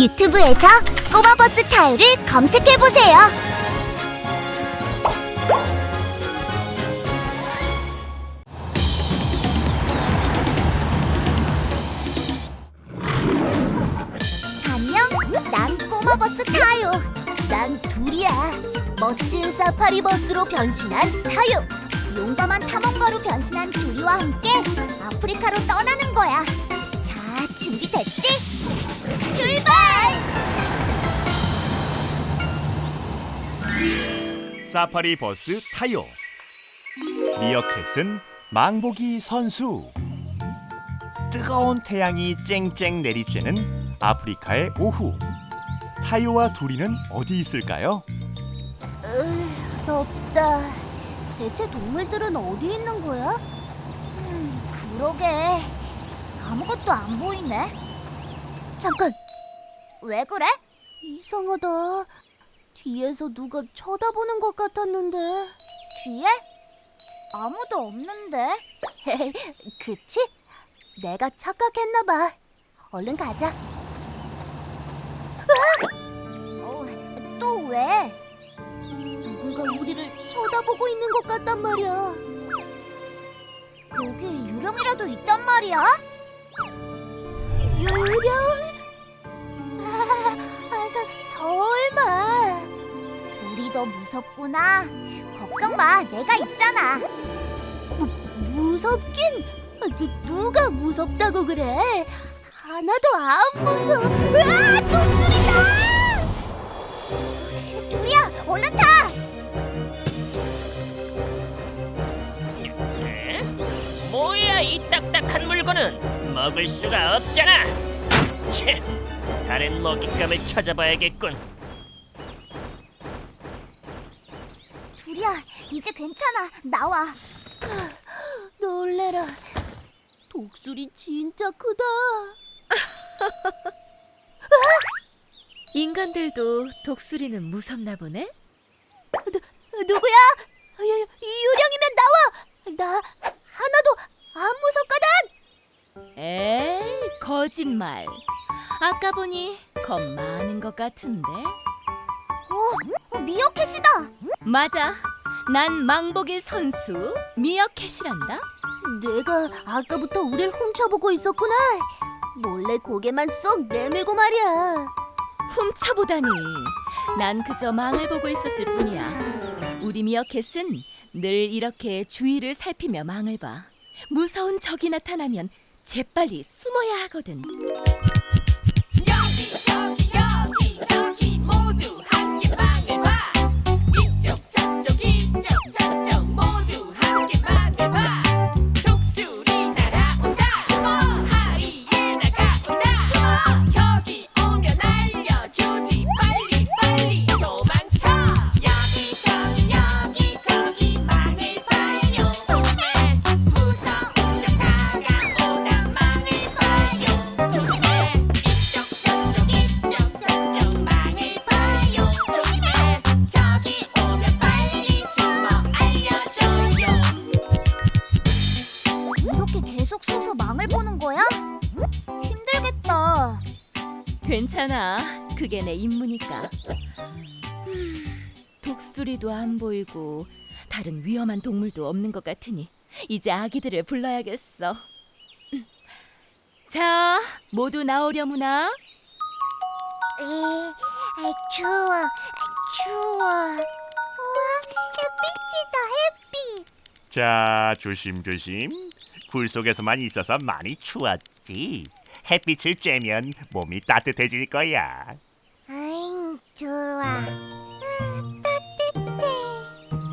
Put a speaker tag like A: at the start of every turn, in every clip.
A: 유튜브에서 꼬마버스 타요를 검색해보세요. 멋진 사파리 버스로 변신한 타요. 용감한 탐험가로 변신한 둘이와 함께 아프리카로 떠나는 거야. 자, 준비됐지? 출발!
B: 사파리 버스 타요 미어캣은 망보기 선수 뜨거운 태양이 쨍쨍 내리쬐는 아프리카의 오후 타요와 둘이는 어디 있을까요?
A: 으, 덥다. 대체 동물들은 어디 있는 거야? 음, 그러게. 아무것도 안 보이네. 잠깐. 왜 그래? 이상하다. 뒤에서 누가 쳐다보는 것 같았는데. 뒤에? 아무도 없는데. 그치? 내가 착각했나 봐. 얼른 가자. 어, 또 왜? 누군가 우리를 쳐다보고 있는 것 같단 말이야. 여기 유령이라도 있단 말이야? 유령? 아, 아, 서, 설마. 둘이 더 무섭구나. 걱정 마, 내가 있잖아. 무, 무섭긴? 아, 누, 누가 무섭다고 그래? 하나도 안 무서워. 으아, 똥소리다! 둘이야, 얼른 타!
C: 에? 뭐야 이 딱딱한 물건은 먹을 수가 없잖아. 치, 다른 먹잇감을 찾아봐야겠군.
A: 둘이야, 이제 괜찮아. 나와. 놀래라. 독수리 진짜 크다.
D: 인간들도 독수리는 무섭나 보네.
A: 누구야? 유, 유령이면 나와. 나 하나도 안 무섭거든.
D: 에이, 거짓말. 아까 보니 겁 많은 것 같은데.
A: 어, 미어캣이다.
D: 맞아. 난 망복의 선수 미어캣이란다.
A: 내가 아까부터 우릴 훔쳐보고 있었구나. 몰래 고개만 쏙 내밀고 말이야.
D: 훔쳐보다니. 난 그저 망을 보고 있었을 뿐이야. 우리 미어캣은 늘 이렇게 주위를 살피며 망을 봐. 무서운 적이 나타나면 재빨리 숨어야 하거든. 괜찮아. 그게 내 임무니까. 음, 독수리도 안 보이고 다른 위험한 동물도 없는 것 같으니 이제 아기들을 불러야겠어. 음. 자, 모두 나오려무나.
A: 에, 아, 추워, 아, 추워. 우와, 햇빛이다, 햇빛.
B: 자 조심조심 굴 속에서만 있어서 많이 추웠지 햇빛을 쬐면 몸이 따뜻해질 거야
A: 아잉, 좋아. 아, 따뜻해.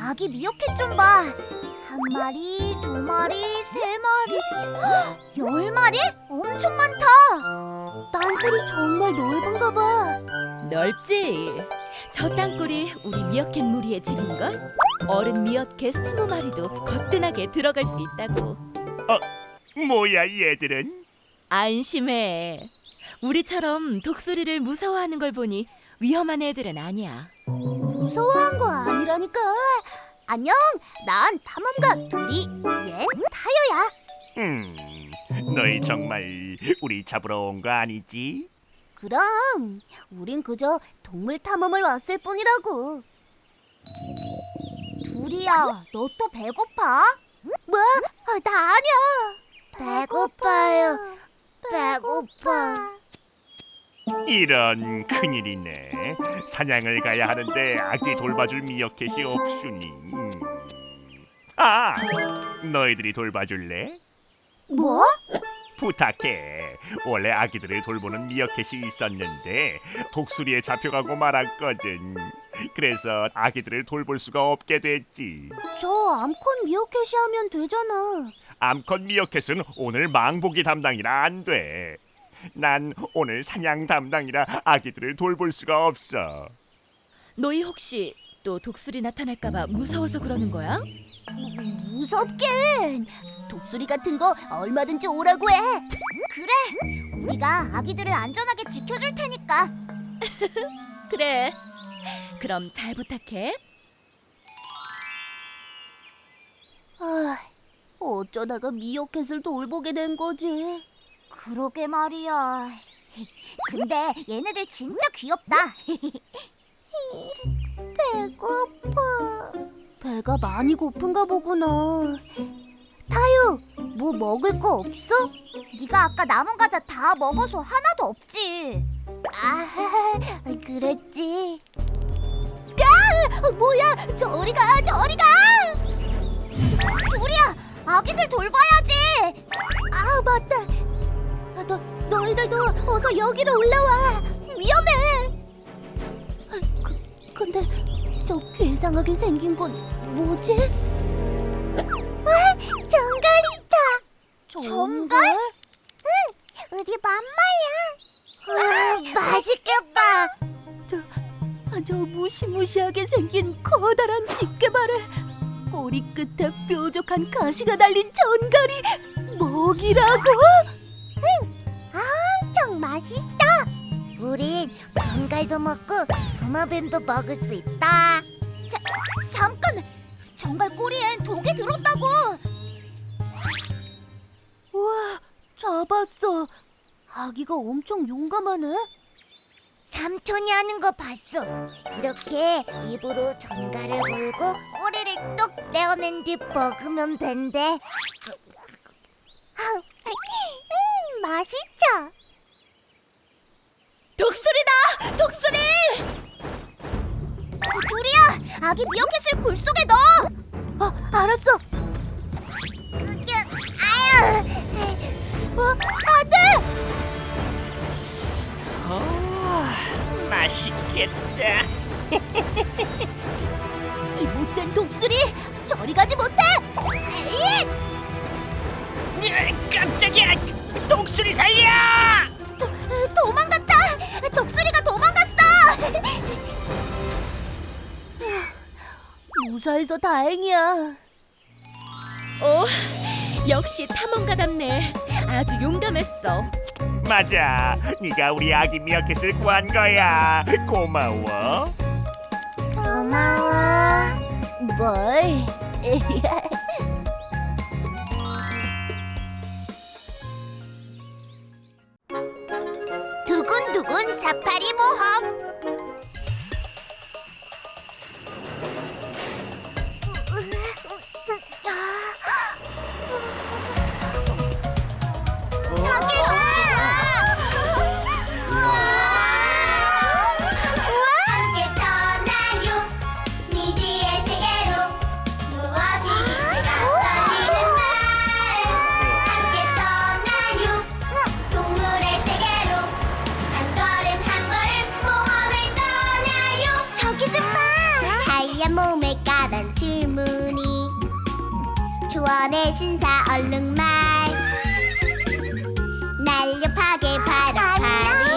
A: 아기 미어캣 좀 봐. 한 마리, 두 마리, 세 마리, 헉, 열 마리? 엄청 많다. 땅굴이 정말 넓은가 봐.
D: 넓지? 저 땅굴이 우리 미어캣 무리의 집인걸? 어른 미어캣 스무 마리도 거뜬하게 들어갈 수 있다고.
B: 뭐야 얘들은
D: 안심해. 우리처럼 독수리를 무서워하는 걸 보니 위험한 애들은 아니야.
A: 무서워한 거 아니라니까. 안녕, 난 탐험가 둘이 얜 타요야.
B: 음, 너희 정말 우리 잡으러 온 거 아니지?
A: 그럼 우린 그저 동물 탐험을 왔을 뿐이라고. 둘이야, 너 또 배고파? 뭐? 아, 나 아니야. 배고파요. 배고파.
B: 이런 큰일이네. 사냥을 가야 하는데 아기 돌봐줄 미어캣이 없으니. 음. 아, 너희들이 돌봐줄래?
A: 뭐?
B: 부탁해. 원래 아기들을 돌보는 미어캣이 있었는데 독수리에 잡혀가고 말았거든. 그래서 아기들을 돌볼 수가 없게 됐지.
A: 저 암컷 미어캣이 하면 되잖아.
B: 암컷 미어캣은 오늘 망보기 담당이라 안 돼. 난 오늘 사냥 담당이라 아기들을 돌볼 수가 없어.
D: 너희 혹시 또 독수리 나타날까봐 무서워서 그러는 거야?
A: 무섭긴. 독수리 같은 거 얼마든지 오라고 해. 그래. 우리가 아기들을 안전하게 지켜줄 테니까.
D: 그래. 그럼 잘 부탁해.
A: 아, 어쩌다가 미어캣을 돌보게 된 거지? 그러게 말이야. 근데 얘네들 진짜 귀엽다. 배고파. 배가 많이 고픈가 보구나. 타유, 뭐 먹을 거 없어? 네가 아까 남은 과자 다 먹어서 하나도 없지. 아, 그랬지. 아, 뭐야? 저리 가, 저리 가! 우리야, 아기들 돌봐야지. 아 맞다. 아, 너 너희들도 어서 여기로 올라와. 위험해. 아, 그, 근데 저 괴상하게 생긴 건 뭐지? 와, 정갈이다. 정갈? 응, 우리 맘마야. 와, 맛있겠다.
D: 아, 저 무시무시하게 생긴 커다란 집게발에 꼬리 끝에 뾰족한 가시가 달린 전갈이 먹이라고?
A: 엄청 맛있어. 우린 정갈도 먹고 도마뱀도 먹을 수 있다. 자, 잠깐. 정갈 꼬리엔 독이 들었다고. 우와, 잡았어. 아기가 엄청 용감하네. 삼촌이 하는 거 봤어. 이렇게 입으로 전갈을 물고 꼬리를 뚝 떼어낸 뒤 먹으면 된대. 음, 맛있죠?
D: 독수리다! 독수리!
A: 둘이야, 아기 미어캣을 굴 속에 넣어. 어, 알았어. 그게 아유, 어, 안 돼.
C: 오, 맛있겠다.
A: 이 못된 독수리, 저리 가지 못해. 에잇!
C: 으, 깜짝이야! 독수리 살려!
A: 도, 도망갔다. 독수리가 도망갔어. 무사해서 다행이야.
D: 오, 역시 탐험가답네. 아주 용감했어.
B: 맞아. 네가 우리 아기 미어캣을 구한 거야. 고마워.
A: 고마워. 뭘? 두근두근 사파리 모험. 조언의 신사 얼룩말. 날렵하게 바람 가르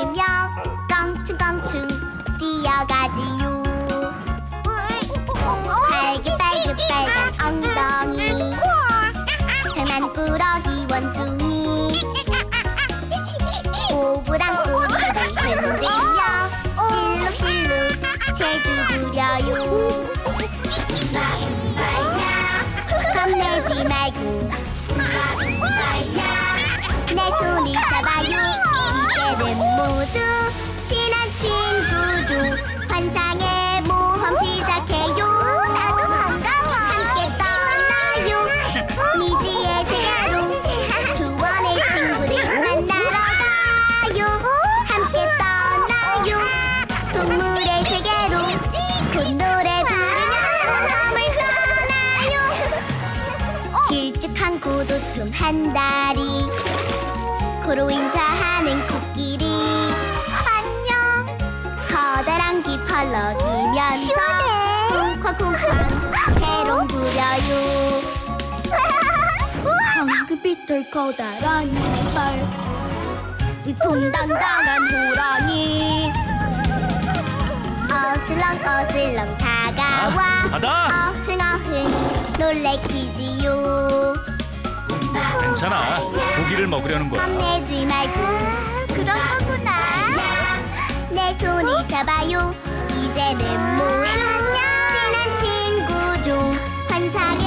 E: 한 다리. 코로 인사하는 코끼리. 안녕. 커다란 귀 펄럭이면서 쿵쾅쿵쾅 새롱 부려요. 황금빛을 커다란 이빨. 위풍당당한 호랑이. 어슬렁 어슬렁 다가와.
F: 가다.
E: 어흥어흥 놀래키지요
F: 괜찮아. 고기를 먹으려는 거야.
E: 혼내지 말고 그런 거구나. 내 손을 잡아요. 이제는 모두 친한 친구죠. 환상.